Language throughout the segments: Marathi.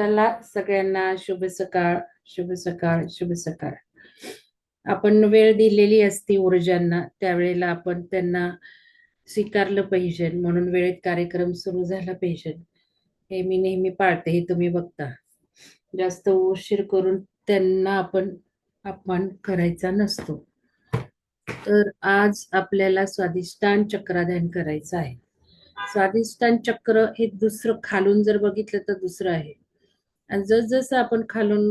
चला सगळ्यांना शुभ सकाळ शुभ सकाळ शुभ सकाळ. आपण वेळ दिलेली असती ऊर्जांना त्यावेळेला आपण त्यांना स्वीकारलं पाहिजे म्हणून वेळेत कार्यक्रम सुरू झाला पाहिजे. हे मी नेहमी पाळते हे तुम्ही बघता. जास्त उशीर करून त्यांना आपण अपमान करायचा नसतो. तर आज आपल्याला स्वादिष्टान चक्राध्यान करायचं आहे. स्वादिष्टान चक्र हे दुसरं खालून जर बघितलं तर दुसरं आहे. आणि जसजसं आपण खालून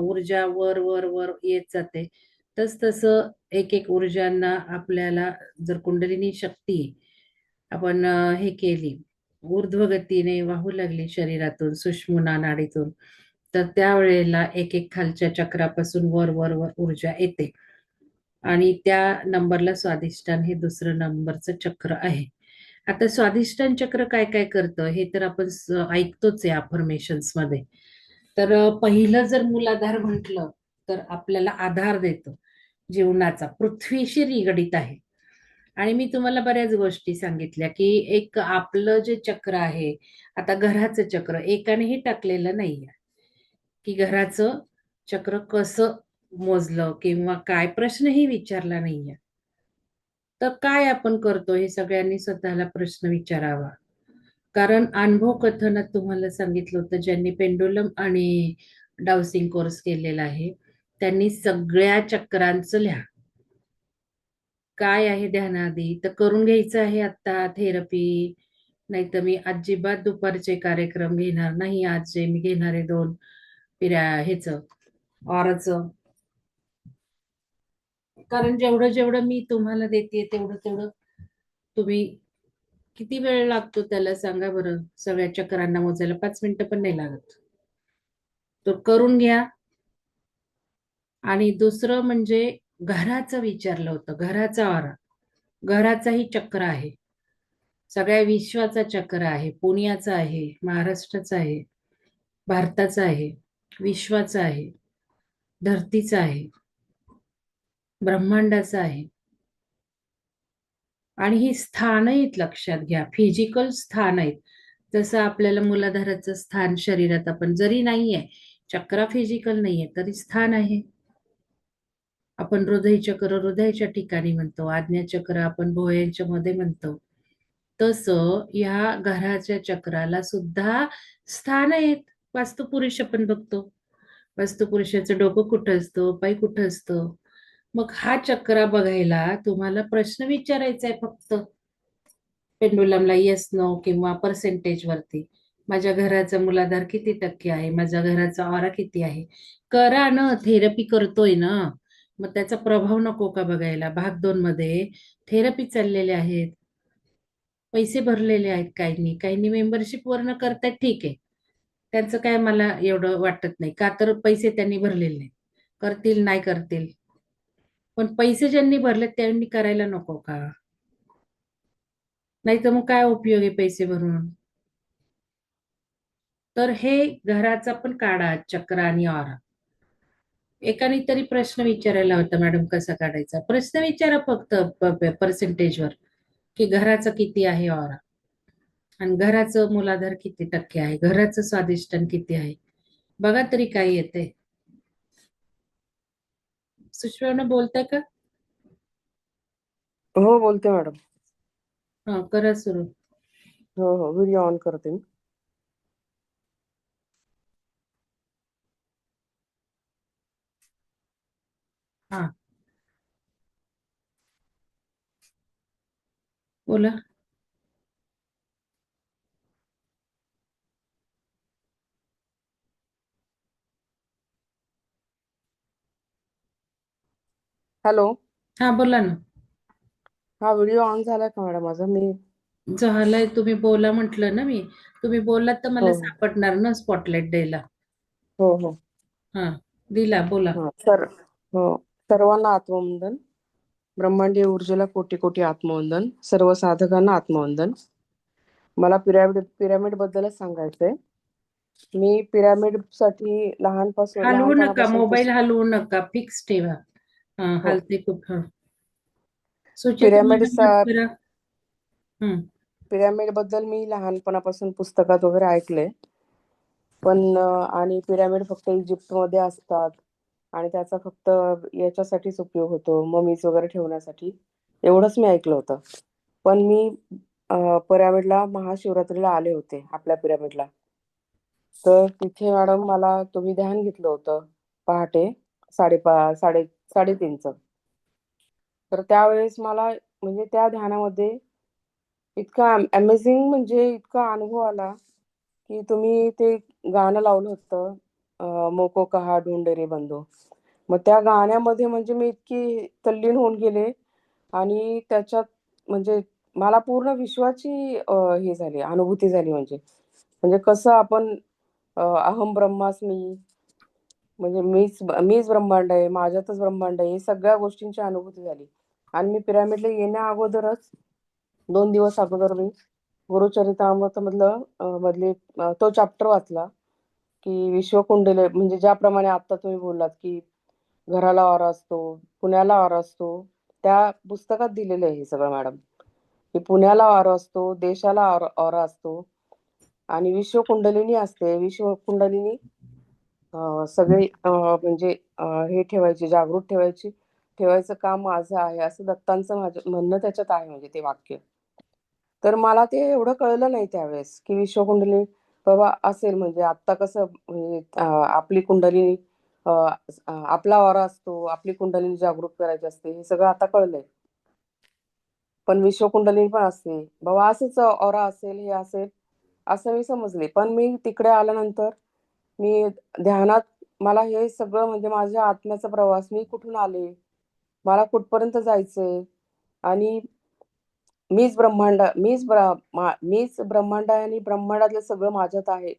ऊर्जा वर वर वर येत जाते तस तसं एक एक ऊर्जांना आपल्याला जर कुंडलिनी शक्ती आपण हे केली ऊर्ध्वगतीने वाहू लागली शरीरातून सुष्मुना नाडीतून तर त्यावेळेला एक एक खालच्या चक्रापासून वर वर वर ऊर्जा येते. आणि त्या नंबरला स्वादिष्टान हे दुसरं नंबरचं चक्र आहे. आता स्वाधिष्ठान चक्र काय काय करतं हे तर आपण ऐकतोच आहे अफर्मेशन्समध्ये. तर पहिलं जर मूलाधार म्हटलं तर आपल्याला आधार देतो जीवनाचा. पृथ्वीशी निगडित आहे. आणि मी तुम्हाला बऱ्याच गोष्टी सांगितल्या की एक आपलं जे चक्र आहे आता घराचं चक्र एकानेही टाकलेलं नाहीये. की घराचं चक्र कसं मोजलं किंवा काय प्रश्नही विचारला नाहीये. तर काय आपण करतो हे सगळ्यांनी स्वतःला प्रश्न विचारावा. कारण अनुभव कथनात तुम्हाला सांगितलं होतं ज्यांनी पेंडुलम आणि डाउसिंग कोर्स केलेला आहे त्यांनी सगळ्या चक्रांचं लिहा. काय आहे ध्यानादी? तर करून घ्यायचं आहे आता थेरपी नाही तर मी अजिबात दुपारचे कार्यक्रम घेणार नाही आज जे मी घेणार आहे दोन पिऱ्या ह्याच ऑरचं कारण जेवढं जेवढं मी तुम्हाला देते तेवढं तेवढं तुम्ही किती वेळ लागतो त्याला सांगा बरं? सगळ्या चक्रांना मोजायला पाच मिनिटं पण नाही लागत. तर करून घ्या. आणि दुसरं म्हणजे घराचं विचारलं होतं घराचा वारा घराचाही चक्र आहे. सगळ्या विश्वाचा चक्र आहे. पुण्याचा आहे महाराष्ट्राचा आहे भारताचा आहे विश्वाचा आहे धरतीचा आहे. ब्रह्मांडाचं आहे. आणि ही स्थान आहेत लक्षात घ्या. फिजिकल स्थान आहेत. जसं आपल्याला मुलाधाराचं स्थान शरीरात आपण जरी नाहीये चक्रा फिजिकल नाहीये तरी स्थान आहे. आपण हृदय चक्र हृदयाच्या ठिकाणी म्हणतो आज्ञा चक्र आपण भोयांच्या मध्ये म्हणतो. तसं या घराच्या चक्राला सुद्धा स्थान आहेत. वास्तुपुरुष आपण बघतो. वास्तुपुरुषाचं डोकं कुठं असतं? पाय कुठं असतं? मग हा चक्र बघायला तुम्हाला प्रश्न विचारायचा आहे फक्त. पेंडुलमला येस नो किंवा पर्सेंटेज वरती. माझ्या घराचा मुलाधार किती टक्के आहे? माझ्या घराचा ऑरा किती आहे? करा ना थेरपी करतोय ना. मग त्याचा प्रभाव नको का बघायला? भाग दोन मध्ये थेरपी चाललेले आहेत. पैसे भरलेले आहेत काहींनी. काहींनी मेंबरशिप वरनं करतात ठीक. आहे त्यांचं काय मला एवढं वाटत नाही. का तर पैसे त्यांनी भरलेले नाही करतील नाही करतील. पण पैसे ज्यांनी भरले त्यांनी करायला नको का? नाही तर मग काय उपयोग आहे पैसे भरून? तर हे घराचा पण काढा चक्र आणि ऑरा एकाने तरी प्रश्न विचारायला होता मॅडम कसा काढायचा? प्रश्न विचारा फक्त पर्सेंटेजवर की घराचं किती आहे ऑरा आणि घराचं मुलाधार किती टक्के आहे? घराचं स्वादिष्टन किती आहे? बघा तरी काय येते सुषमा बोलताय का? हो बोलते मॅडम. हा करा सुरू. हो हो व्हिडिओ ऑन करते मी. हा. बोला. हॅलो. हा बोला ना. हा व्हिडिओ ऑन झाला का मॅडम माझा? मी झालंय तुम्ही बोला म्हटलं ना मी. तुम्ही बोललात तर मला हो. सापडणार ना स्पॉटलाइट द्यायला. हो हो. हा दिला बोला. हा सर हो. सर्वांना आत्मवंदन. ब्रह्मांडीय ऊर्जेला कोटी कोटी आत्मवंदन. सर्व साधकांना आत्मवंदन. मला पिरॅमिड पिरॅमिड बद्दलच सांगायचंय. मी पिरॅमिडसाठी लहानपासून हलवू नका लहानपणापासून मोबाईल हलवू नका फिक्स ठेवा. हा हलते खूप हा. सुचेता पिरॅमिड मॅडमबद्दल मी लहानपणापासून पुस्तकात वगैरे ऐकलंय. पण अं, आणि पिरॅमिड फक्त इजिप्तमध्ये असतात. आणि त्याचा फक्त याच्यासाठीच उपयोग होतो ममीज वगैरे ठेवण्यासाठी. एवढंच मी ऐकलं होतं. पण मी अं, पिरॅमिडला महाशिवरात्रीला आले होते आपल्या पिरॅमिडला. तर तिथे मॅडम मला तुम्ही ध्यान घेतलं होतं पहाटे साडेपा साडे साडेतीनचं. तर त्यावेळेस मला म्हणजे त्या ध्यानामध्ये इतका अमेझिंग म्हणजे इतका अनुभव आला की तुम्ही ते गाणं लावलं होतं मोको कहा ढूंढे रे बंधू. मग त्या गाण्यामध्ये म्हणजे मी इतकी तल्लीन होऊन गेले आणि त्याच्यात म्हणजे मला पूर्ण विश्वाची हे झाली अनुभूती झाली म्हणजे. म्हणजे कसं आपण अहम ब्रह्मास्मी म्हणजे मीच मीच ब्रह्मांड आहे माझ्यातच ब्रह्मांड आहे हे सगळ्या गोष्टींची अनुभूती झाली. आणि मी पिरॅमिडला येण्या अगोदरच दोन दिवस अगोदर मी गुरुचरित्रामृत मधलं मधली तो चॅप्टर वाचला की विश्वकुंडले म्हणजे ज्याप्रमाणे आता तुम्ही बोललात की घराला वारा असतो पुण्याला वारा असतो त्या पुस्तकात दिलेलं आहे हे सगळं मॅडम. की पुण्याला वारा असतो देशाला वारा असतो आणि विश्वकुंडलिनी असते विश्वकुंडलिनी सगळे म्हणजे हे ठेवायची जागृत ठेवायची ठेवायचं काम माझं आहे असं दत्तांचं माझं म्हणणं त्याच्यात आहे म्हणजे ते वाक्य. तर मला ते एवढं कळलं नाही त्यावेळेस की विश्वकुंडली बाबा असेल म्हणजे आत्ता कसं म्हणजे आपली कुंडली आपला वारा असतो आपली कुंडली जागृत करायची असते हे सगळं आता कळलंय. पण विश्वकुंडली पण असते. बाबा असंच ऑरा असेल हे असेल असं मी समजले. पण मी तिकडे आल्यानंतर मी ध्यानात मला हे सगळं म्हणजे माझ्या आत्म्याचा प्रवास मी कुठून आले? मला कुठपर्यंत जायचंय? आणि मीच ब्रह्मांड मीच ब्र मीच ब्रह्मांड आहे आणि ब्रह्मांडातलं सगळं माझ्यात आहे.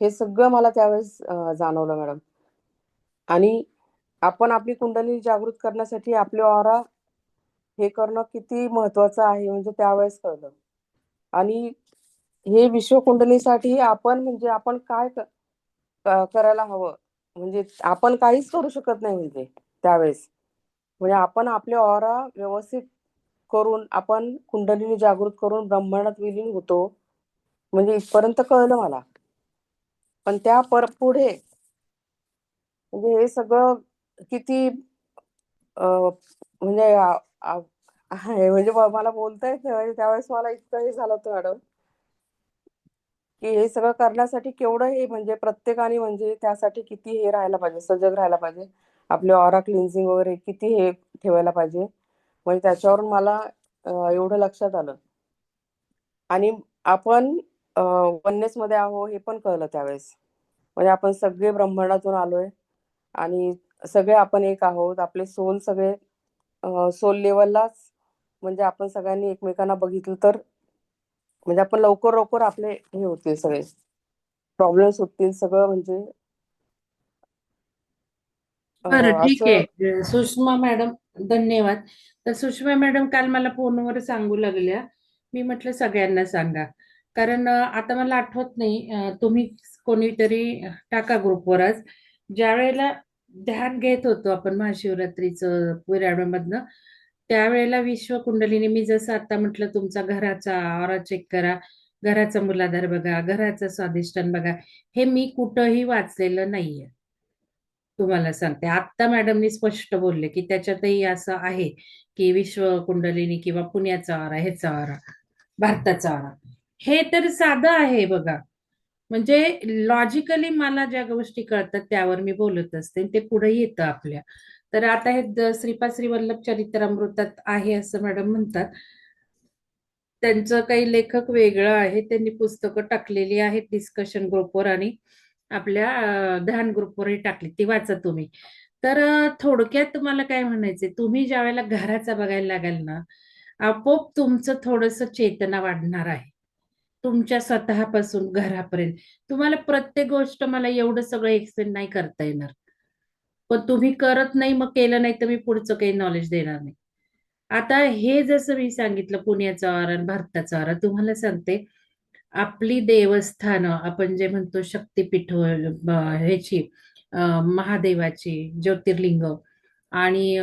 हे सगळं मला त्यावेळेस जाणवलं मॅडम. आणि आपण आपली कुंडली जागृत करण्यासाठी आपले ऑरा हे करणं किती महत्वाचं आहे म्हणजे त्यावेळेस कळलं. आणि हे विश्वकुंडलीसाठी आपण म्हणजे आपण काय कर करायला हवं. म्हणजे आपण काहीच करू शकत नाही म्हणजे त्यावेळेस. म्हणजे आपण आपले ऑरा व्यवस्थित करून आपण कुंडलीने जागृत करून ब्रह्मांडात विलीन होतो. म्हणजे इथपर्यंत कळलं मला. पण त्या पर पुढे म्हणजे हे सगळं किती म्हणजे म्हणजे मला बोलता येत नाही. म्हणजे त्यावेळेस मला इतकं हे झालं होतं मॅडम. की हे सगळं करण्यासाठी केवढं हे म्हणजे प्रत्येकाने म्हणजे त्यासाठी किती हे राहायला पाहिजे सजग राहायला पाहिजे. आपले ऑरा क्लिन्झिंग वगैरे किती हे ठेवायला पाहिजे. म्हणजे त्याच्यावरून मला एवढं लक्षात आलं. आणि आपण वननेस मध्ये आहो हे पण कळलं त्यावेळेस. म्हणजे आपण सगळे ब्रह्मांडातून आलोय. आणि सगळे आपण एक आहोत. आपले सोल सगळे सोल लेवललाच म्हणजे आपण सगळ्यांनी एकमेकांना बघितलं तर म्हणजे आपण लवकर लवकर आपले हे होतील सगळे. प्रॉब्लेम्स होतील सगळं म्हणजे बरं ठीक आहे. सुषमा मॅडम धन्यवाद. तर सुषमा मॅडम काल मला फोनवर सांगू लागल्या. मी म्हटलं सगळ्यांना सांगा. कारण आता मला आठवत नाही तुम्ही कोणीतरी टाका ग्रुपवर आज. ज्या वेळेला ध्यान घेत होतो आपण महाशिवरात्रीचं विराडामधनं त्यावेळेला विश्व कुंडलीने मी जसं आता म्हटलं तुमचा घराचा आरा चेक करा घराचा मुलाधार बघा घराचं स्वादिष्टन बघा हे मी कुठंही वाचलेलं नाहीये. तुम्हाला सांगते. आत्ता मॅडमनी स्पष्ट बोलले की त्याच्यातही असं आहे की विश्व कुंडलिनी किंवा पुण्याचा वारा ह्याचा वारा भारताचा वारा हे तर साधं आहे बघा. म्हणजे लॉजिकली मला ज्या गोष्टी कळतात त्यावर मी बोलत असते ते पुढे येतं आपल्या. तर आता हे श्रीपाद श्री वल्लभ चरित्रामृतात आहे असं मॅडम म्हणतात. त्यांचं काही लेखक वेगळं आहे. त्यांनी पुस्तकं टाकलेली आहेत डिस्कशन ग्रुपवर आणि आपल्या ध्यान ग्रुपवरही टाकली. ती वाचा तुम्ही. तर थोडक्यात तुम्हाला काय म्हणायचंय? तुम्ही ज्या वेळेला घराचा बघायला लागाल ना आपोआप तुमचं थोडस चेतना वाढणार आहे. तुमच्या स्वतःपासून घरापर्यंत. तुम्हाला प्रत्येक गोष्ट मला एवढं सगळं एक्सप्लेन नाही करता येणार. पण तुम्ही करत नाही मग केलं नाही तर मी पुढचं काही नॉलेज देणार नाही. आता हे जसं मी सांगितलं पुण्याचा वारा आणि भारताचा वारा तुम्हाला सांगते आपली देवस्थानं आपण जे म्हणतो शक्तिपीठ ह्याची महादेवाची ज्योतिर्लिंग आणि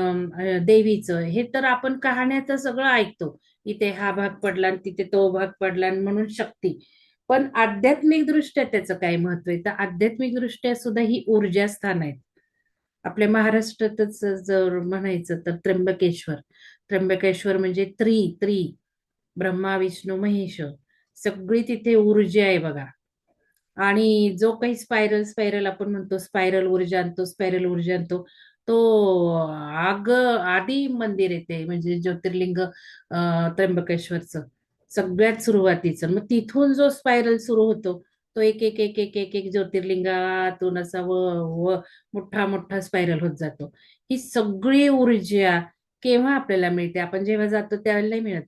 देवीचं हे तर आपण कहाण्याचं सगळं ऐकतो. इथे हा भाग पडला आणि तिथे तो भाग पडला आणि म्हणून शक्ती. पण आध्यात्मिक दृष्ट्या त्याचं काय महत्त्व आहे? तर आध्यात्मिक दृष्ट्या सुद्धा ही ऊर्जा स्थान आहेत. आपल्या महाराष्ट्रातच जर म्हणायचं तर त्र्यंबकेश्वर. त्र्यंबकेश्वर म्हणजे त्रि त्रि. ब्रह्मा विष्णू महेश. सगळी तिथे ऊर्जा आहे बघा. आणि जो काही स्पायरल स्पायरल आपण म्हणतो स्पायरल ऊर्जा आणतो स्पायरल ऊर्जा आणतो तो आग आधी मंदिर येते म्हणजे ज्योतिर्लिंग त्र्यंबकेश्वरचं. सगळ्यात सुरुवातीचं. मग तिथून जो स्पायरल सुरू होतो तो एक एक एक एक एक एक ज्योतिर्लिंगातून असा व व मोठा मोठा स्पायरल होत जातो. ही सगळी ऊर्जा केव्हा आपल्याला मिळते? आपण जेव्हा जातो त्यावेळेला नाही मिळत.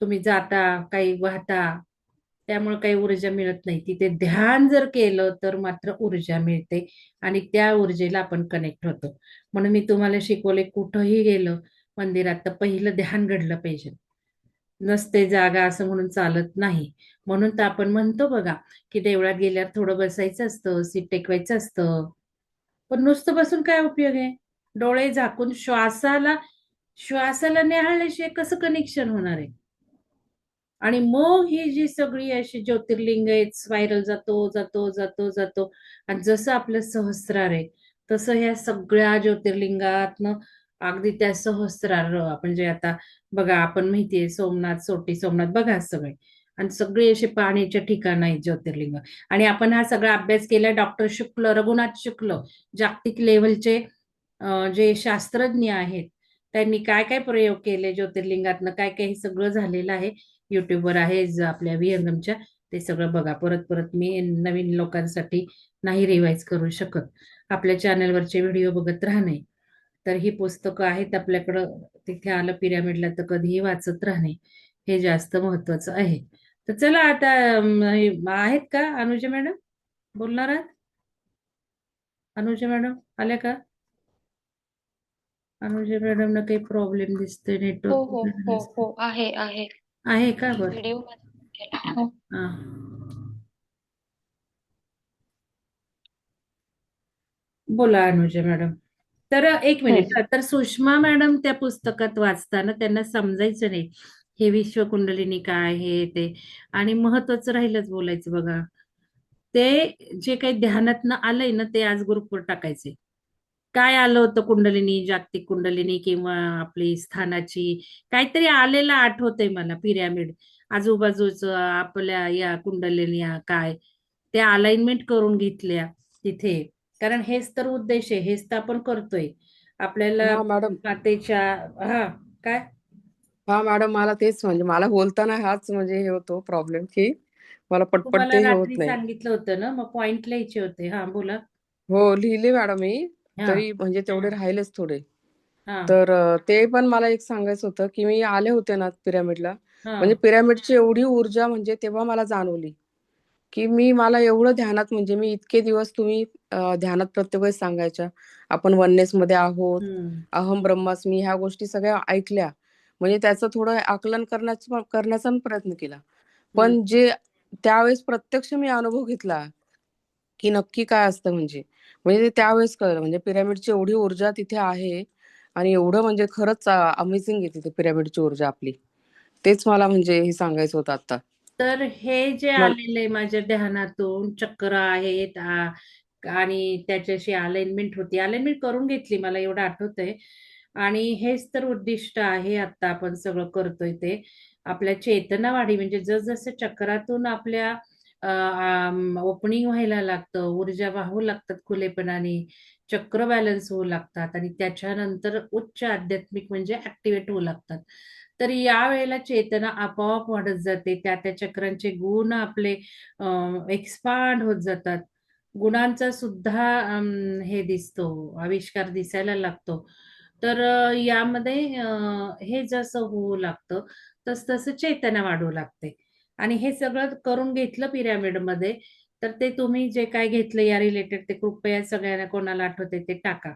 तुम्ही जाता काही वाहता त्यामुळे काही ऊर्जा मिळत नाही. तिथे ध्यान जर केलं तर मात्र ऊर्जा मिळते आणि त्या ऊर्जेला आपण कनेक्ट होतो. म्हणून मी तुम्हाला शिकवले कुठंही गेलं मंदिरात तर पहिलं ध्यान घडलं पाहिजे. नसते जागा असं म्हणून चालत नाही. म्हणून तर आपण म्हणतो बघा की देवळात गेल्यावर थोडं बसायचं असतं सीट टेकवायचं असतं. पण नुसतं बसून काय उपयोग आहे? डोळे झाकून श्वासाला श्वासाला निहाळल्याशिवाय कसं कनेक्शन होणार आहे? आणि मग ही जी सगळी अशी ज्योतिर्लिंग आहेत स्पायरल जातो जातो जातो जातो. आणि जसं आपलं सहस्रार आहे तसं ह्या सगळ्या ज्योतिर्लिंगातनं अगदी त्या सहस्रार आपण जे आता बघा आपण माहितीये सोमनाथ सोटी सोमनाथ बघा सगळे. आणि सगळे असे पाण्याच्या ठिकाण आहेत ज्योतिर्लिंग. आणि आपण हा सगळा अभ्यास केला डॉक्टर शुक्ल रघुनाथ शुक्ल जागतिक लेवलचे जे शास्त्रज्ञ आहेत त्यांनी काय काय प्रयोग केले ज्योतिर्लिंगातनं? काय काय हे सगळं झालेलं आहे? युट्यूबवर आहे आपल्या विहंगमच्या ते सगळं बघा. परत परत मी नवीन लोकांसाठी नाही रिवाईज करू शकत. आपल्या चॅनलवरचे व्हिडिओ बघत राहणे. तर ही पुस्तकं आहेत आपल्याकडं. तिथे आलं पिरामिडला तर कधीही वाचत राहणे हे जास्त महत्वाचं आहे. तर चला आता हे आहेत का अनुजा मॅडम? बोलणार आहात? अनुजा मॅडम आल्या का? अनुजा मॅडम ना काही प्रॉब्लेम दिसतोय हो नेटवर्क हो हो हो आहे आहे. आहे का बरं? व्हिडिओ हो हा. बोला अनुजा मॅडम. तर एक मिनिट. तर सुषमा मॅडम त्या पुस्तकात वाचताना त्यांना समजायचं नाही. हे विश्व कुंडलिनी काय हे ते? आणि महत्वाचं राहिलंच बोलायचं बघा. ते जे काही ध्यानातनं आलंय ना ते आज ग्रुपवर टाकायचे काय आलं होतं कुंडलिनी जागतिक कुंडलिनी किंवा आपली स्थानाची? काहीतरी आलेलं आठवतंय मला पिरॅमिड. आजूबाजूचं आपल्या या कुंडलिनी काय? त्या अलाइनमेंट करून घेतल्या तिथे. कारण हेच तर उद्देश आहे हेच तर आपण करतोय. आपल्याला हा मॅडम मातेच्या हा काय? हा मॅडम मला तेच म्हणजे मला बोलताना हाच म्हणजे हे होतो प्रॉब्लेम की मला पटपट तुम्हाला ते हे होत रात्री नाही. सांगितलं होतं ना मग पॉइंट लिहायचे होते. हा बोला. हो लिहिले मॅडम मी. हा. तरी म्हणजे तेवढे राहिलेच थोडे. हा. तर अ, ते पण मला एक सांगायचं होतं की मी आले होते ना पिरामिडला. हा. म्हणजे पिरामिडची एवढी ऊर्जा म्हणजे तेव्हा मला जाणवली. की मी मला एवढं ध्यानात म्हणजे मी इतके दिवस तुम्ही ध्यानात प्रत्येक वेळेस सांगायच्या. आपण वननेस मध्ये आहोत अहम ब्रह्मास्मी ह्या गोष्टी सगळ्या ऐकल्या. म्हणजे त्याचं थोडं आकलन करण्याचा करण्याचा प्रयत्न केला. पण जे त्यावेळेस प्रत्यक्ष मी अनुभव घेतला की नक्की काय असतं म्हणजे म्हणजे ते त्यावेळेस कळलं. म्हणजे पिरामिडची एवढी ऊर्जा तिथे आहे आणि एवढं म्हणजे खरंच अमेझिंग आहे तिथे पिरामिडची ऊर्जा आपली. तेच मला म्हणजे हे सांगायचं होतं आता तर हे जे आलेले माझ्या ध्यानातून चक्र आहेत आ- आणि त्याच्याशी अलाइनमेंट होती. अलाइनमेंट करून घेतली मला एवढं आठवतंय. आणि हेच तर उद्दिष्ट आहे आता आपण सगळं करतोय ते. आपल्या चेतनावाढी म्हणजे जसजसं चक्रातून आपल्या ओपनिंग व्हायला लागतं ऊर्जा वाहू लागतात खुलेपणाने चक्र बॅलन्स होऊ लागतात आणि त्याच्यानंतर उच्च आध्यात्मिक म्हणजे ऍक्टिव्हेट होऊ लागतात. तर या वेळेला चेतना आपोआप वाढत जाते. त्या त्या चक्रांचे गुण आपले एक्सपांड होत जातात. गुणांचा सुद्धा हे दिसतो आविष्कार दिसायला लागतो. तर यामध्ये हे जसं होऊ लागतं तस तसं चेतना वाढू लागते. आणि हे सगळं करून घेतलं पिरॅमिडमध्ये तर ते तुम्ही जे काय घेतलं या रिलेटेड ते कृपया सगळ्यांना कोणाला आठवते ते टाका.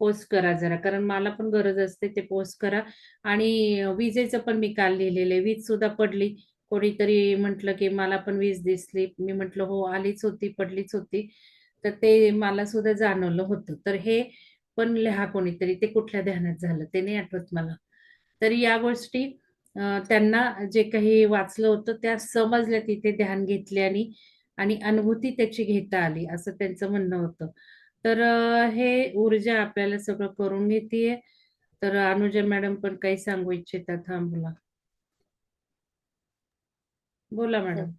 पोस्ट करा जरा कारण मला पण गरज असते ते पोस्ट करा. आणि विजेचं पण मी काल लिहिलेलं आहे. वीज सुद्धा पडली. कोणीतरी म्हटलं की मला पण वीज दिसली. मी म्हटलं हो आलीच होती पडलीच होती. तर ते मला सुद्धा जाणवलं होतं. तर हे पण लिहा कोणीतरी. ते कुठल्या ध्यानात झालं? ते नाही आठवत मला. तर या गोष्टी त्यांना जे काही वाचलं होतं त्या समजल्या तिथे ध्यान घेतल्याने आणि अनुभूती त्याची घेता आली असं त्यांचं म्हणणं होतं. तर हे ऊर्जा आपल्याला सगळं करून घेतीये. तर अनुजा मॅडम पण काही सांगू इच्छितात. हा बोला. बोला मॅडम.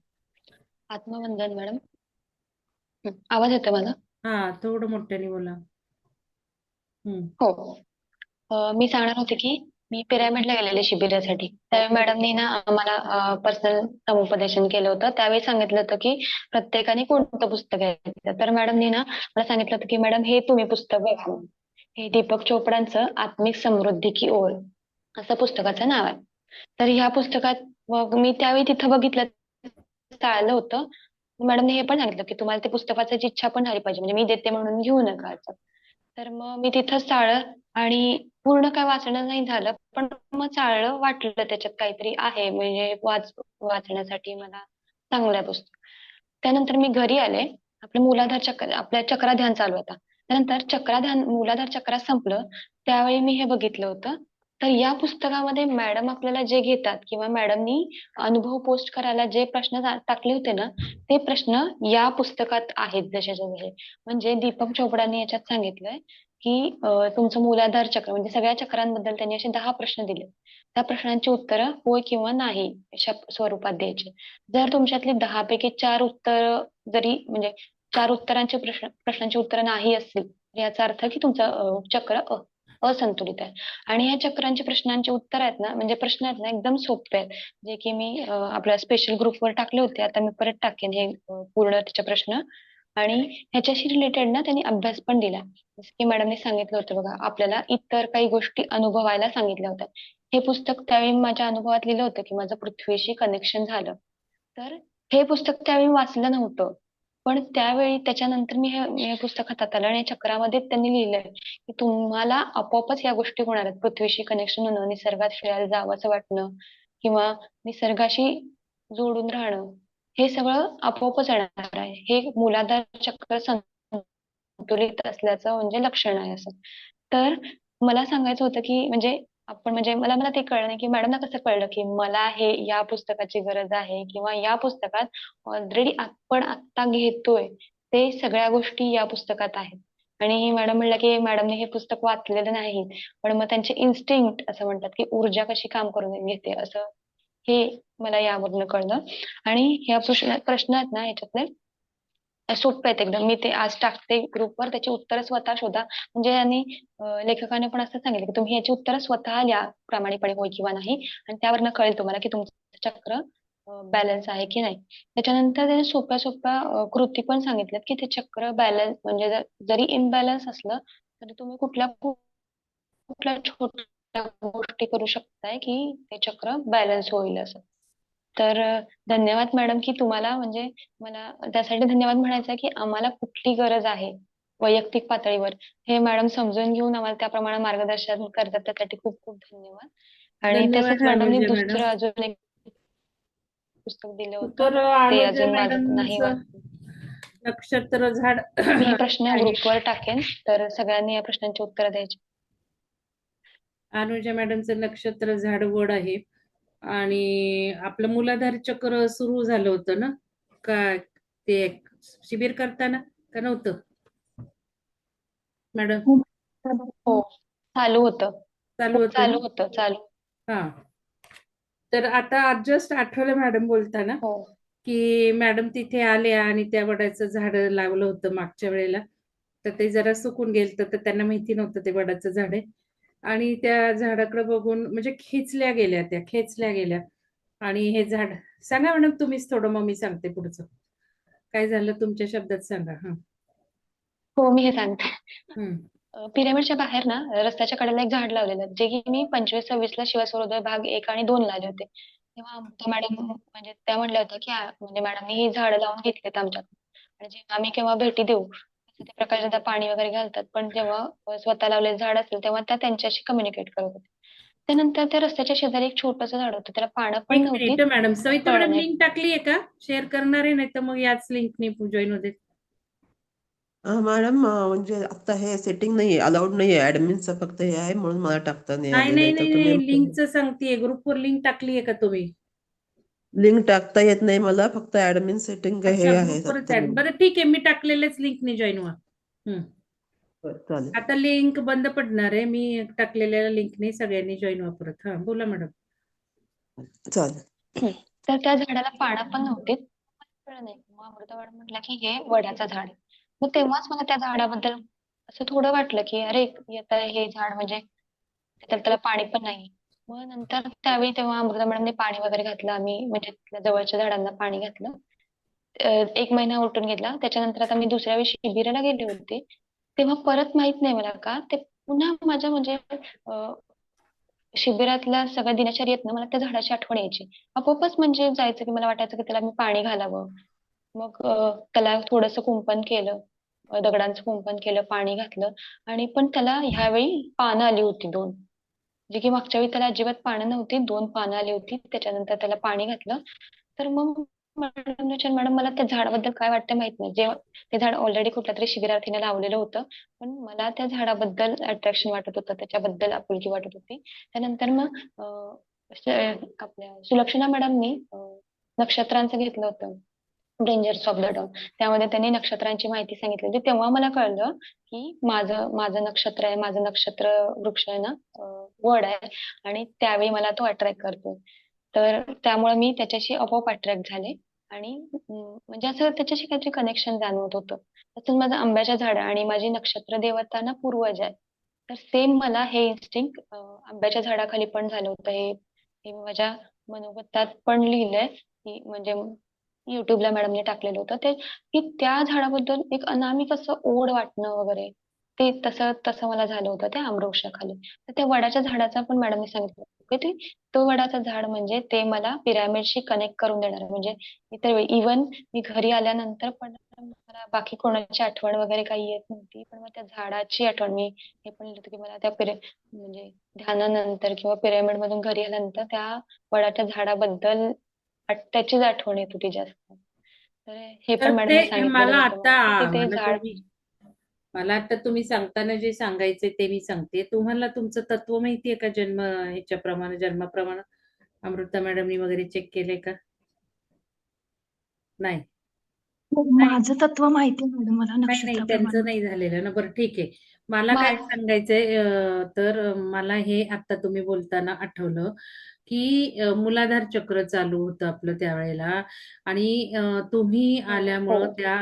आत्मवंदन मॅडम. हं, आवाज येतोय माझा? हा थोडं मोठ्याने बोला. हो. अ, मी सांगणार होते की मी पिरामिडला गेलेले शिबिरासाठी. त्यावेळी मॅडमनी ना आम्हाला पर्सनल समुपदेशन केलं होतं. त्यावेळी सांगितलं होतं की प्रत्येकाने कोणतं पुस्तक घ्यायचं. तर मॅडमनी ना मला सांगितलं होतं की मॅडम हे तुम्ही पुस्तक बघा. हे दीपक चोपडांचं आत्मिक समृद्धी की ओर असं पुस्तकाचं नाव आहे. तर ह्या पुस्तकात मग मी त्यावेळी तिथं बघितलं चाललं होतं. मॅडमने हे पण सांगितलं की तुम्हाला ते पुस्तकाची इच्छा पण झाली पाहिजे. म्हणजे मी देते म्हणून घेऊ नका असं. तर मग मी तिथंच चाळलं आणि पूर्ण काय वाचणं नाही झालं पण मग चाळलं वाटलं त्याच्यात काहीतरी आहे म्हणजे वाच वाचण्यासाठी मला चांगलं पुस्तक त्यानंतर मी घरी आले आपलं मुलाधार चक्र आपल्या चक्राध्यान चालू होता. त्यानंतर चक्राध्यान मुलाधार चक्रात संपलं त्यावेळी मी हे बघितलं होतं तर या पुस्तकामध्ये मॅडम आपल्याला जे घेतात किंवा मॅडमनी अनुभव पोस्ट करायला जे प्रश्न टाकले होते ना ते प्रश्न या पुस्तकात आहेत जशाच्या जसे म्हणजे दीपक चोपडाने याच्यात सांगितलंय की तुमचं मूलाधार चक्र म्हणजे सगळ्या चक्रांबद्दल त्यांनी असे दहा प्रश्न दिले. त्या प्रश्नांची उत्तरं होय किंवा नाही अशा स्वरूपात द्यायचे. जर तुमच्यातली दहा पैकी चार उत्तर जरी म्हणजे चार उत्तरांचे प्रश्न प्रश्नांची उत्तरं नाही असतील याचा अर्थ की तुमचं चक्र अ- असंतुलित आहे. आणि या चक्रांची प्रश्नांची उत्तर आहेत ना म्हणजे प्रश्न आहेत ना एकदम सोपे आहेत. जे की मी आपल्या स्पेशल ग्रुपवर टाकले होते आता मी परत टाकेन हे पूर्ण त्याचे प्रश्न. आणि ह्याच्याशी रिलेटेड ना त्यांनी अभ्यास पण दिला. जसं की मॅडमने सांगितलं होतं बघा आपल्याला इतर काही गोष्टी अनुभवायला सांगितल्या होत्या. हे पुस्तक त्यावेळी माझ्या अनुभवात लिहिलं होतं की माझं पृथ्वीशी कनेक्शन झालं. तर हे पुस्तक त्यावेळी वाचलं नव्हतं. पण त्यावेळी त्याच्यानंतर मी हे पुस्तक हातात आलं आणि या चक्रामध्ये त्यांनी लिहिलंय की तुम्हाला आपोआपच या गोष्टी होणार आहेत. पृथ्वीशी कनेक्शन होणं निसर्गात फिरायला जावंसं वाटणं किंवा निसर्गाशी जोडून राहणं हे सगळं आपोआपच येणार आहे. हे मुलाधार चक्र संतुलित असल्याचं म्हणजे लक्षण आहे असं. तर मला सांगायचं होतं की म्हणजे आपण म्हणजे मला मला ते कळलं नाही की मॅडमना कसं कळलं की मला हे या पुस्तकाची गरज आहे किंवा या पुस्तकात ऑलरेडी आपण आत्ता घेतोय ते सगळ्या गोष्टी या पुस्तकात आहेत. आणि मॅडम म्हणलं की मॅडमने हे पुस्तक वाचलेलं नाही पण मग त्यांचे इन्स्टिंक्ट असं म्हणतात की ऊर्जा कशी काम करून घेते असं हे मला यावरनं कळलं. आणि ह्या प्रश्न प्रश्न आहेत ना ह्याच्यातले सोपं आहेत एकदम मी ते आज टाकते ग्रुपवर त्याची उत्तर स्वतः शोधा. म्हणजे यांनी लेखकाने पण असं सांगितलं की तुम्ही याची उत्तर स्वतः लिहा प्रामाणिकपणे होय किंवा नाही. आणि त्यावरनं कळेल तुम्हाला की तुमचं चक्र बॅलन्स आहे की नाही. त्याच्यानंतर त्याने सोप्या सोप्या कृती पण सांगितल्यात की ते चक्र बॅलन्स म्हणजे जरी इनबॅलन्स असलं तरी तुम्ही कुठल्या कुठल्या छोट्या गोष्टी करू शकताय की ते चक्र बॅलन्स होईल असं. तर धन्यवाद मॅडम की तुम्हाला म्हणजे मला त्यासाठी धन्यवाद म्हणायचं की आम्हाला कुठली गरज आहे वैयक्तिक पातळीवर? हे मॅडम समजून घेऊन आम्हाला त्याप्रमाणे मार्गदर्शन करतात. त्यासाठी खूप खूप धन्यवाद. आणि तसंच मॅडमनी अनुजा दुसरं मॅडम. अजून एक पुस्तक दिलं होतं. ते अजून माझं नाही नक्षत्र झाड मी प्रश्न. ग्रुपवर टाकेन. तर सगळ्यांनी या प्रश्नांची उत्तरं द्यायची. अनुजा मॅडमचं नक्षत्र झाड वड आहे. आणि आपलं मूलाधार चक्र सुरू झालं होतं ना? का ते शिबिर करताना? का नव्हतं? मॅडम? हो चालू होतं. चालू होतं चालू? होतं चालू. हा. तर आता जस्ट आठवलं मॅडम बोलताना हो. की मॅडम तिथे आल्या आणि त्या वडाचं झाड लावलं होतं मागच्या वेळेला. तर ते जरा सुकून गेलं तर त्यांना माहिती नव्हतं ते वडाचं झाड आहे. आणि त्या झाडाकडे बघून म्हणजे खेचल्या गेल्या त्या खेचल्या गेल्या. आणि हे झाड सांगा मॅडम तुम्हीच थोडं मग मी सांगते पुढचं. काय झालं तुमच्या शब्दात सांगा हा. हो मी हे सांगते. पिरॅमिडच्या बाहेर ना रस्त्याच्या कडेला एक झाड लावलेलं जे की मी पंचवीस सव्वीस ला शिवसूर्योदय भाग एक आणि दोन ला आले होते. तेव्हा आमच्या मॅडम म्हणजे त्या म्हणल्या होत्या की म्हणजे मॅडमनी ही झाडं लावून घेतलीत आमच्याकडून. आणि जेव्हा आम्ही केव्हा भेटी देऊ ते प्रकाश दादा पाणी वगैरे घालतात. पण जेव्हा स्वतः लावलेलं झाड असेल तेव्हा त्या त्यांच्याशी कम्युनिकेट करत होते. त्यानंतर त्या रस्त्याच्या शेजारी एक छोटंसं झाड होतं. त्याला पानं पण नव्हती. मॅडम. सविता मॅडम. लिंक टाकली आहे का? शेअर करणार आहे नाही तर मग याच लिंकने जॉईन होते. मॅडम म्हणजे आता हे सेटिंग नाही आहे अलाउड नाही आहे ऍडमिनचं फक्त हे आहे म्हणून मला टाकता नाही नाही आले नाही लिंकचं सांगतेय. ग्रुपवर लिंक टाकली आहे का तुम्ही? लिंक टाकता येत नाही मला फक्त ऍडमिन सेटिंग हे आहे बरं ठीक आहे मी टाकलेल्याच लिंकने जॉईन व्हा. आता लिंक बंद पडणार आहे मी टाकलेल्या लिंकने सगळ्यांनी जॉईन व्हा परत. हा बोला मॅडम चालेल. तर त्या झाडाला पानं पण नव्हती. कळलं नाही मग अमृता मॅडम म्हटलं की हे वडाचं झाड. आहे मग तेव्हाच मला त्या झाडाबद्दल असं थोडं वाटलं की अरे आता हे झाड म्हणजे त्याला त्याला पाणी पण नाही. मग नंतर त्यावेळी तेव्हा अमृता मॅडमने पाणी वगैरे घातलं आम्ही म्हणजे जवळच्या झाडांना पाणी घातलं. एक महिना उलटून घेतला. त्याच्यानंतर आता मी दुसऱ्या वेळी शिबिराला गेले होते. तेव्हा परत माहीत नाही मला का ते पुन्हा माझ्या म्हणजे शिबिरातल्या सगळ्या दिनचर्येतनं मला त्या झाडाची आठवण यायची. आपोआपच म्हणजे जायचं की मला वाटायचं की त्याला मी पाणी घालावं. मग त्याला थोडंसं कुंपण केलं. दगडांचं कुंपण केलं पाणी घातलं. आणि पण त्याला ह्यावेळी पानं आली होती दोन. जे की मागच्या वेळी त्याला अजिबात पानं नव्हती दोन पानं आली होती त्याच्यानंतर त्याला पाणी घातलं. तर मग मॅडम विचार मॅडम मला त्या झाडाबद्दल काय वाटतं माहीत नाही. जे ते झाड ऑलरेडी कुठल्या तरी शिबिरार्थीने लावलेलं होतं पण मला त्या झाडाबद्दल अट्रॅक्शन वाटत होतं त्याच्याबद्दल आपुलकी वाटत होती. त्यानंतर मग आपल्या सुलक्षणा मॅडमनी नक्षत्रांचं घेतलं होतं. डेंजर्स ऑफ द डॉग त्यामध्ये त्यांनी नक्षत्रांची माहिती सांगितली. होती तेव्हा मला कळलं की माझं माझं नक्षत्र आहे माझं नक्षत्र वृक्ष आहे ना वड आहे. आणि त्यावेळी मला तो अट्रॅक्ट करतो तर त्यामुळे मी त्याच्याशी आपोआप अट्रॅक्ट झाले. आणि म्हणजे असं त्याच्याशी काहीतरी कनेक्शन जाणवत होतं. तसंच माझं आंब्याच्या झाड आणि माझी नक्षत्र देवता ना पूर्वज आहे तर सेम मला हे इन्स्टिंक्ट आंब्याच्या झाडाखाली पण झालं होतं. हे माझ्या मनोगतात पण लिहिलंय की म्हणजे युट्यूबला मॅडमने टाकलेलं होतं. ते की त्या झाडाबद्दल एक अनामिक असं ओढ वाटणं वगैरे ते तसं तसं मला झालं होतं त्या आम्रवृक्षाखाली तर त्या वडाच्या झाडाचा पण मॅडमने सांगितलं की तो वडाचं झाड म्हणजे ते मला पिरामिडशी कनेक्ट करून देणार. म्हणजे इतर वेळी इवन मी घरी आल्यानंतर पण मला बाकी कोणाची आठवण वगैरे काही येत नव्हती. पण मग त्या झाडाची आठवण मी हे पण लिहिलं की मला त्या पिरे म्हणजे ध्यानानंतर किंवा पिरामिड मधून घरी आल्यानंतर त्या वडाच्या झाडाबद्दल त्याचीच आठवण येत होती जास्त. तर हे तर पण सांगितलेलं मला आता मला ते मला आता तुम्ही सांगताना जे सांगायचे ते मी सांगते. तुम्हाला तुमचं तत्व माहितीये का जन्म ह्याच्याप्रमाणे जन्माप्रमाणे? अमृता मॅडमनी वगैरे चेक केले का? नाही. हो, माझं तत्व माहिती आहे मॅडम मला नाही नाही त्यांचं नाही झालेलं ना. बरं ठीक आहे. मला काय मा- सांगायचंय तर मला हे आता तुम्ही बोलताना आठवलं. की मूलाधार चक्र चालू होतं आपलं त्यावेळेला. आणि तुम्ही हो, आल्यामुळं हो. त्या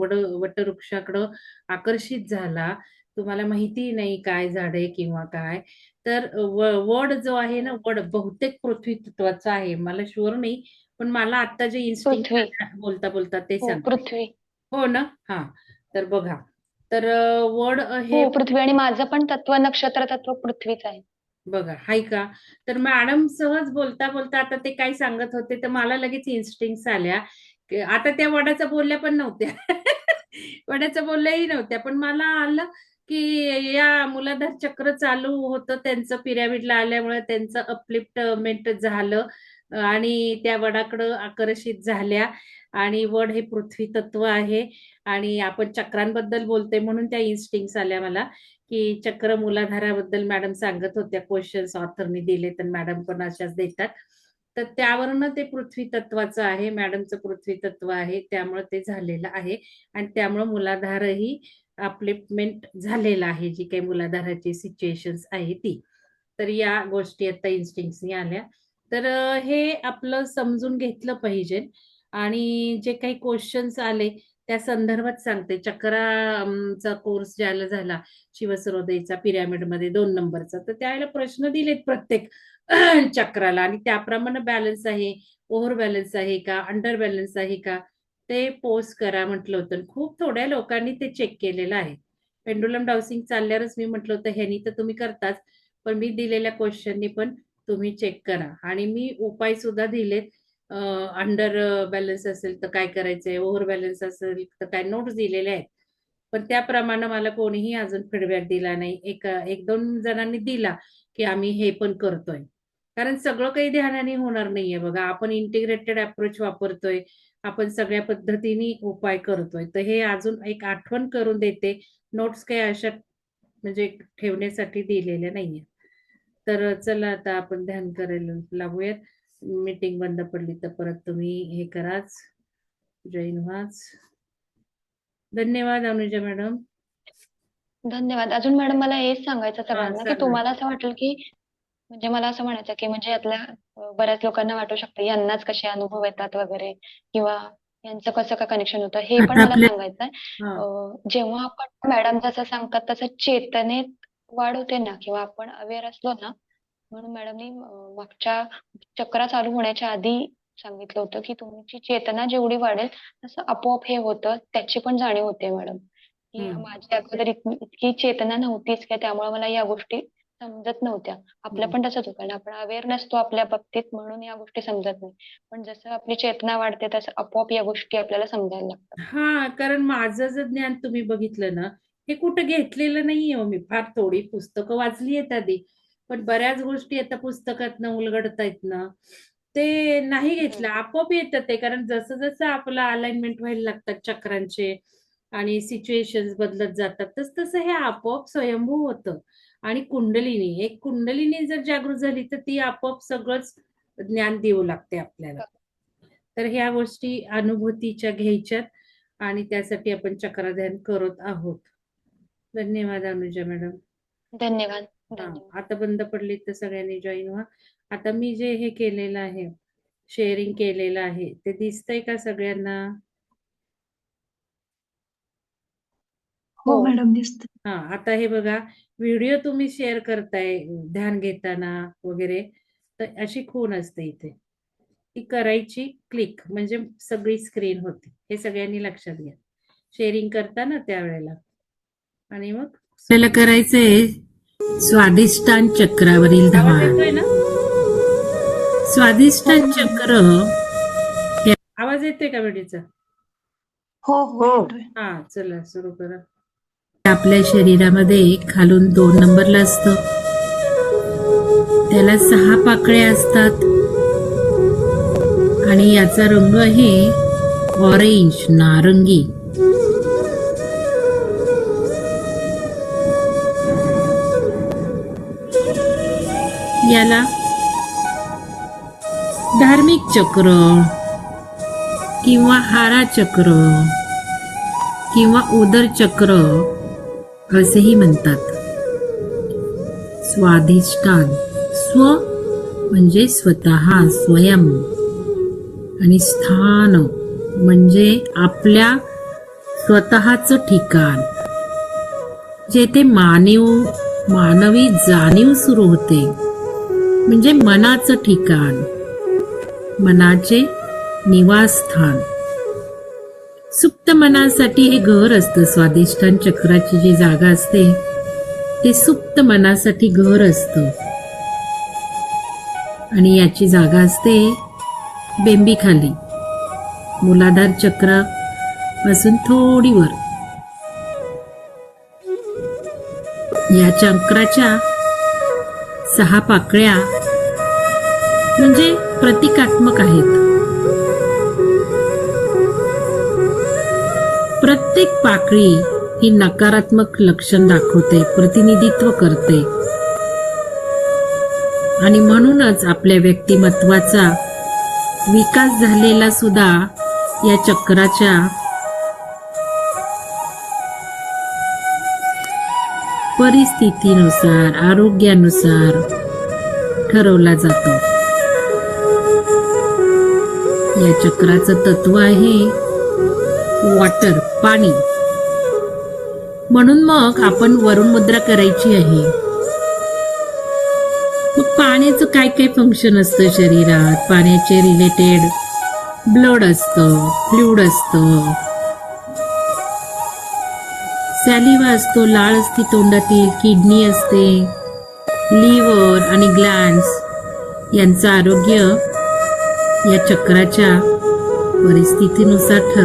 वड वटवृक्षाकडं आकर्षित झाला. तुम्हाला माहिती नाही काय झाड आहे किंवा काय. तर वड जो आहे ना वड बहुतेक पृथ्वी तत्वाचा आहे. मला शुअर नाही पण मला आता जे पृथ्वी. बोलता बोलता ते हो सांग पृथ्वी. हो ना? हा. तर बघा. तर वड हो पृथ्वी आणि माझं पण तत्व नक्षत्र तत्व पृथ्वीच आहे. बघा हाय का? तर मॅडम सहज बोलता बोलता आता ते काय सांगत होते तर मला लगेच इन्स्टिंग आल्या. की आता त्या वडाच्या बोलल्या पण नव्हत्या. वडाच्या बोलल्याही नव्हत्या. पण मला आलं की या मुलाधार चक्र चालू होतं त्यांचं पिरॅमिडला आल्यामुळे त्यांचं अपलिफ्टमेंट झालं आणि त्या वडाकडं आकर्षित झाल्या. आणि वड हे पृथ्वी तत्व आहे आणि आपण चक्रांबद्दल बोलते म्हणून त्या इन्स्टिंक्ट आल्या मला. की चक्र मुलाधाराबद्दल मॅडम सांगत होत्या क्वेश्चन्स ऑथरनी दिले तर मॅडम पण अशाच देतात. तर त्यावरनं ते पृथ्वी तत्वाचं आहे मॅडमचं पृथ्वी तत्व आहे त्यामुळे ते झालेलं आहे. आणि त्यामुळे मुलाधारही अपलिफ्टमेंट झालेलं आहे जी काही मुलाधाराची सिच्युएशन आहे ती. तर या गोष्टी आता इन्स्टिंक्टनी आल्या. तर हे आपलं समजून घेतलं पाहिजे. आणि जे काही क्वेश्चन्स आले त्या संदर्भात सांगते. चक्राचा कोर्स ज्याला झाला शिवसरोदयचा पिरॅमिडमध्ये दोन नंबरचा तर त्यावेळेला प्रश्न दिलेत प्रत्येक चक्राला. आणि त्याप्रमाणे बॅलन्स आहे ओव्हर बॅलन्स आहे का अंडर बॅलन्स आहे का ते पोस्ट करा म्हटलं होतं. खूप थोड्या लोकांनी ते चेक केलेलं आहे. पेंडुलम डाउसिंग चालल्यावरच मी म्हटलं होतं ह्यानी तर तुम्ही करताच. पण मी दिलेल्या क्वेश्चननी पण तुम्ही चेक करा. आणि मी उपाय सुद्धा दिलेत. अंडर बॅलन्स असेल तर काय करायचंय? ओव्हर बॅलन्स असेल तर काय? नोट्स दिलेले आहेत. पण त्याप्रमाणे मला कोणीही अजून फीडबॅक दिला नाही. एक एक दोन जणांनी दिला की आम्ही हे पण करतोय. कारण सगळं काही ध्यानाने होणार नाहीये बघा. आपण इंटिग्रेटेड अप्रोच वापरतोय. आपण सगळ्या पद्धतीने उपाय करतोय. तर हे अजून एक आठवण करून देते. नोट्स काही अशा म्हणजे ठेवण्यासाठी दिलेल्या नाहीये. तर चला आता आपण ध्यान करायला लागूयात. मीटिंग बंद पडली तर परत तुम्ही हे कराच. जैन व्हाच. धन्यवाद अनुजा मॅडम. धन्यवाद. अजून मॅडम मला हेच सांगायचं सगळ्यांना सांगा. की तुम्हाला असं वाटेल की म्हणजे मला असं म्हणायचं की म्हणजे यातल्या बऱ्याच लोकांना वाटू शकतं यांनाच कसे अनुभव येतात वगैरे किंवा यांचं कसं काय कनेक्शन होतं हे पण मला सांगायचंय हा. जेव्हा आपण मॅडम जसं सांगतात तसं चेतनेत वाढ होते ना किंवा आपण अवेअर असलो ना म्हणून मॅडमनी मागच्या चक्रा चालू होण्याच्या आधी सांगितलं होतं की तुमची चेतना जेवढी वाढेल तसं आपोआप हे होतं त्याची पण जाणीव होते मॅडम. की. माझी अगोदर इतकी चेतना नव्हतीच का त्यामुळे मला या गोष्टी समजत नव्हत्या. आपलं हम्म. पण तसंच होतं. आपण अवेअर नसतो आपल्या बाबतीत म्हणून या गोष्टी समजत नाही. पण जसं आपली चेतना वाढते तसं आपोआप या गोष्टी आपल्याला समजायला लागतात. हा कारण माझं जर ज्ञान तुम्ही बघितलं ना हे कुठं घेतलेलं नाहीये हो मी. फार थोडी पुस्तकं वाचली आहेत आधी. पण बऱ्याच गोष्टी आता पुस्तकातनं उलगडतायत ना. ते नाही घेतलं आपोआप येतं ते. कारण जसं जसं आपलं अलाइनमेंट व्हायला लागतात चक्रांचे आणि सिच्युएशन्स बदलत जातात तस तसं हे आपोआप स्वयंभू होतं. आणि कुंडलिनी एक कुंडलिनी जर जागृत झाली तर ती आपोआप सगळंच ज्ञान देऊ लागते आपल्याला. तर ह्या गोष्टी अनुभूतीच्या घ्यायच्यात आणि त्यासाठी आपण चक्राध्यान करत आहोत. धन्यवाद अनुजा मॅडम. धन्यवाद. हा. आता बंद पडली तर सगळ्यांनी जॉईन व्हा. आता मी जे हे केलेलं आहे शेअरिंग केलेलं आहे ते दिसतंय का सगळ्यांना? हो हो. मॅडम दिसत हा आता हे बघा व्हिडिओ तुम्ही शेअर करताय ध्यान घेताना वगैरे तर अशी खून असते इथे. ती करायची क्लिक म्हणजे सगळी स्क्रीन होती. हे सगळ्यांनी लक्षात घ्या. शेअरिंग करताना त्यावेळेला. आणि मग आपल्याला करायचंय स्वादिष्टान चक्रावरील ना? स्वादिष्टान चक्र आवाज येतोय का बेटीचा हो हो हो. हा चला सुरू करा. आपल्या शरीरामध्ये खालून दोन नंबरला असतं. त्याला सहा पाकळ्या असतात. आणि याचा रंग आहे ऑरेंज नारंगी. याला धार्मिक चक्र किंवा हारा चक्र किंवा उदर चक्र असेही म्हणतात. स्वाधिष्ठान स्व म्हणजे स्वतः स्वयं. आणि स्थान म्हणजे आपल्या स्वतःचं ठिकाण. जेथे मानव मानवी जाणीव सुरू होते. म्हणजे मनाचं ठिकाण. मनाचे निवासस्थान. सुप्त मनासाठी हे घर असतं. स्वादिष्टान चक्राची जी जागा असते ते सुप्त मनासाठी घर असतं. आणि याची जागा असते बेंबीखाली. मुलाधार चक्रा पासून थोडी वर. या चक्राच्या सहा पाकळ्या म्हणजे प्रतिकात्मक आहेत. प्रत्येक पाकळी ही नकारात्मक लक्षण दाखवते प्रतिनिधित्व करते. आणि म्हणूनच आपल्या व्यक्तिमत्वाचा विकास झालेला सुद्धा या चक्राच्या परिस्थितीनुसार आरोग्यानुसार ठरवला जातो. या चक्राचं तत्व आहे वॉटर पाणी. म्हणून मग आपण वरुण मुद्रा करायची आहे. मग पाण्याचं काय काय फंक्शन असतं शरीरात? पाण्याचे रिलेटेड ब्लड असतं फ्लूड असतं. सॅलिवा असतो लाळ असते तोंडातील किडनी असते लिव्हर आणि ग्लॅन्स यांचं आरोग्य या चक्राच्या परिस्थितीनुसार ठर